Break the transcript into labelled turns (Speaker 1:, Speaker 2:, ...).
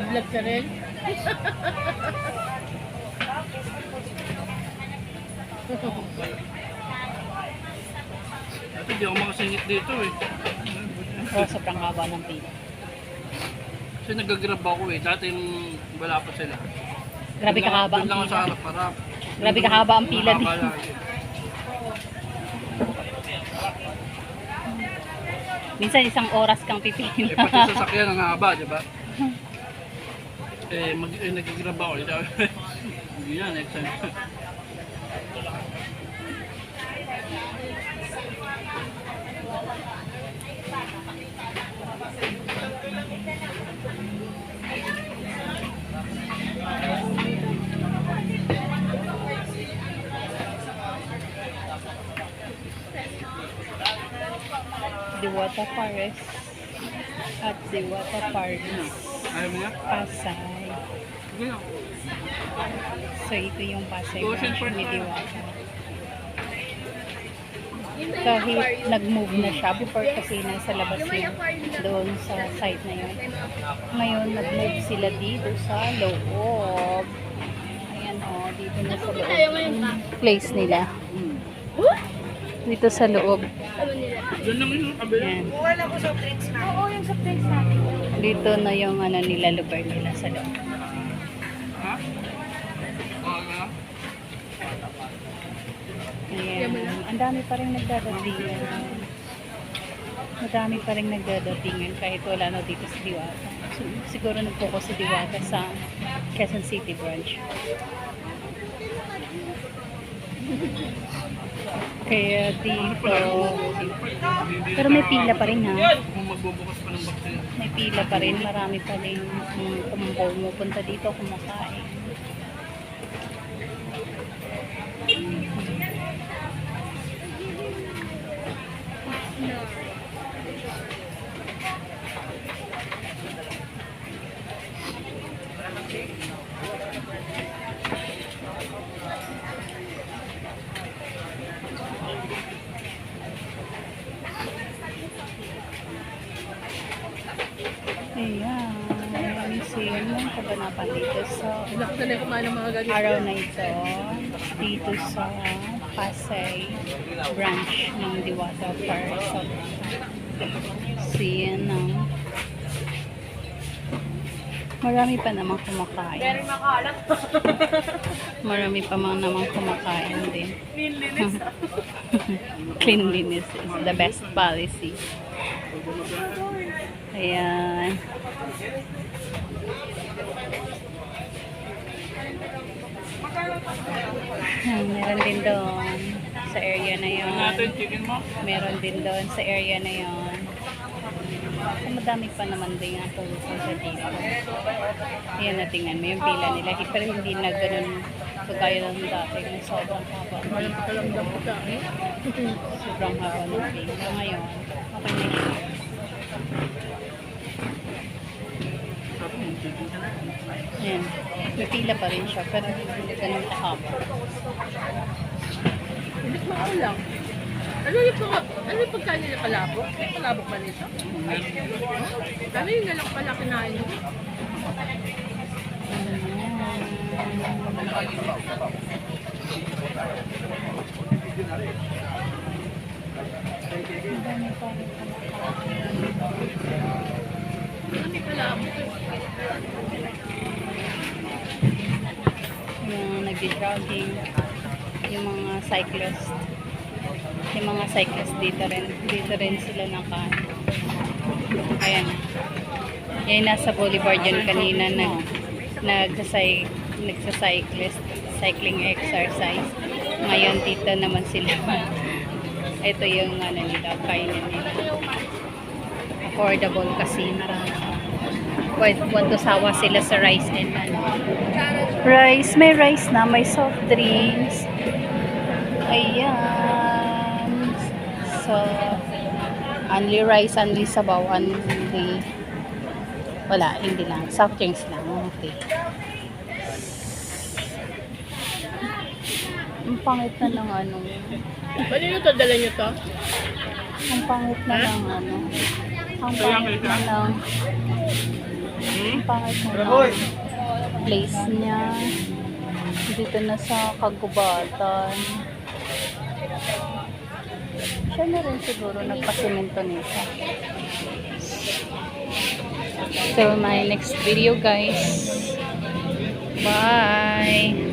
Speaker 1: Nag-vlog ka rin?
Speaker 2: Ate, di ako makasingit dito eh.
Speaker 3: Oh, sobrang haba ng pila.
Speaker 2: Kasi nag-grab ako eh. Dati yung wala pa sila.
Speaker 3: Grabe kahaba
Speaker 2: doon
Speaker 3: ang
Speaker 2: lang ako sa
Speaker 3: pila.
Speaker 2: harap-harap.
Speaker 3: Grabe kahaba ang pila dito. Minsan isang oras kang
Speaker 2: Eh,
Speaker 3: pipila.
Speaker 2: pati sa sasakyan ang haba, di ba? Eh, mag, eh nag-grab ako. Hindi yan, next time.
Speaker 3: Diwata Forest at Diwata Forest.
Speaker 2: Ayaw mo niya?
Speaker 3: Pasay.
Speaker 2: Lang.
Speaker 3: So ito yung Pasay branch ni. Diwata. Kahit nag-move na siya before kasi nasa labas yun doon sa site na yun. Ngayon nag-move sila dito sa loob. Ayan o, dito na sa loob. Yung place nila. Dito sa loob.
Speaker 2: Doon lang yung kabila.
Speaker 3: Ayan.
Speaker 1: Wala ko sa drinks na. Oo, yung sa drinks natin.
Speaker 3: Dito na yung ano nila lugar nila sa loob.
Speaker 2: Ha? Oo, nga.
Speaker 3: Ayan. Ang dami pa rin nagdadatingan. Madami pa rin nagdadatingan kahit wala na dito sa Diwata. Siguro nag-focus si Diwata sa Quezon City branch. Kaya dito, pero may pila pa rin ha. May pila pa rin. Marami pa rin um, pumupunta dito kumakain. Ayan. Maraming sale ng kaganapan dito sa
Speaker 1: ng
Speaker 3: araw na ito dito sa Pasay branch ng Diwata Parasol. So yan ang marami pa namang kumakain.
Speaker 1: Very makalat.
Speaker 3: Marami pa mga namang kumakain din.
Speaker 1: Cleanliness.
Speaker 3: Cleanliness is the best policy. Ayan. Hmm, meron din doon sa area na yon. Meron din doon sa area na yon. So, madami pa naman din ang pumupunta dito. Ayan na tingnan mo yung pila nila. Pero hindi na ganun kagaya ng dati na sobrang haba.
Speaker 1: Sa.
Speaker 3: Sobrang haba ng pila. Ngayon, okay na siya.
Speaker 2: Sabi mo, chicken ka na.
Speaker 3: Ayan. May pila pa rin siya, pero hindi ganun kahaba.
Speaker 1: Hindi ko lang. Ano yung pagka, ano yung pagkain nila kalabok? May kalabok ba nito? Ano yung nalang pala kinain mo? Ano
Speaker 3: Yung nag-jogging, yung mga cyclist. Yung mga cyclist dito rin. Dito rin sila naka... Ayan. Yan, nasa boulevard yun kanina nag, nagsasay, nagsacyclist, cycling exercise. Ngayon dito naman sila. Ito yung ano nila, kainin nila. Affordable kasi marami. Pwede, to sawa sila sa rice and ano. Rice, may rice na, may soft drinks. Ayan. So, only rice, only sabaw, only... Wala, hindi lang. Soft drinks lang. Okay. Ang pangit na ng ano.
Speaker 1: Ano yung to? Dala nyo to?
Speaker 3: Ang pangit na ng ano. Ang pangit na ng
Speaker 2: Hmm?
Speaker 3: Ang pangit na place niya. Dito na sa kagubatan. Siya na rin siguro nagpasimento nito. So, my next video guys. Bye!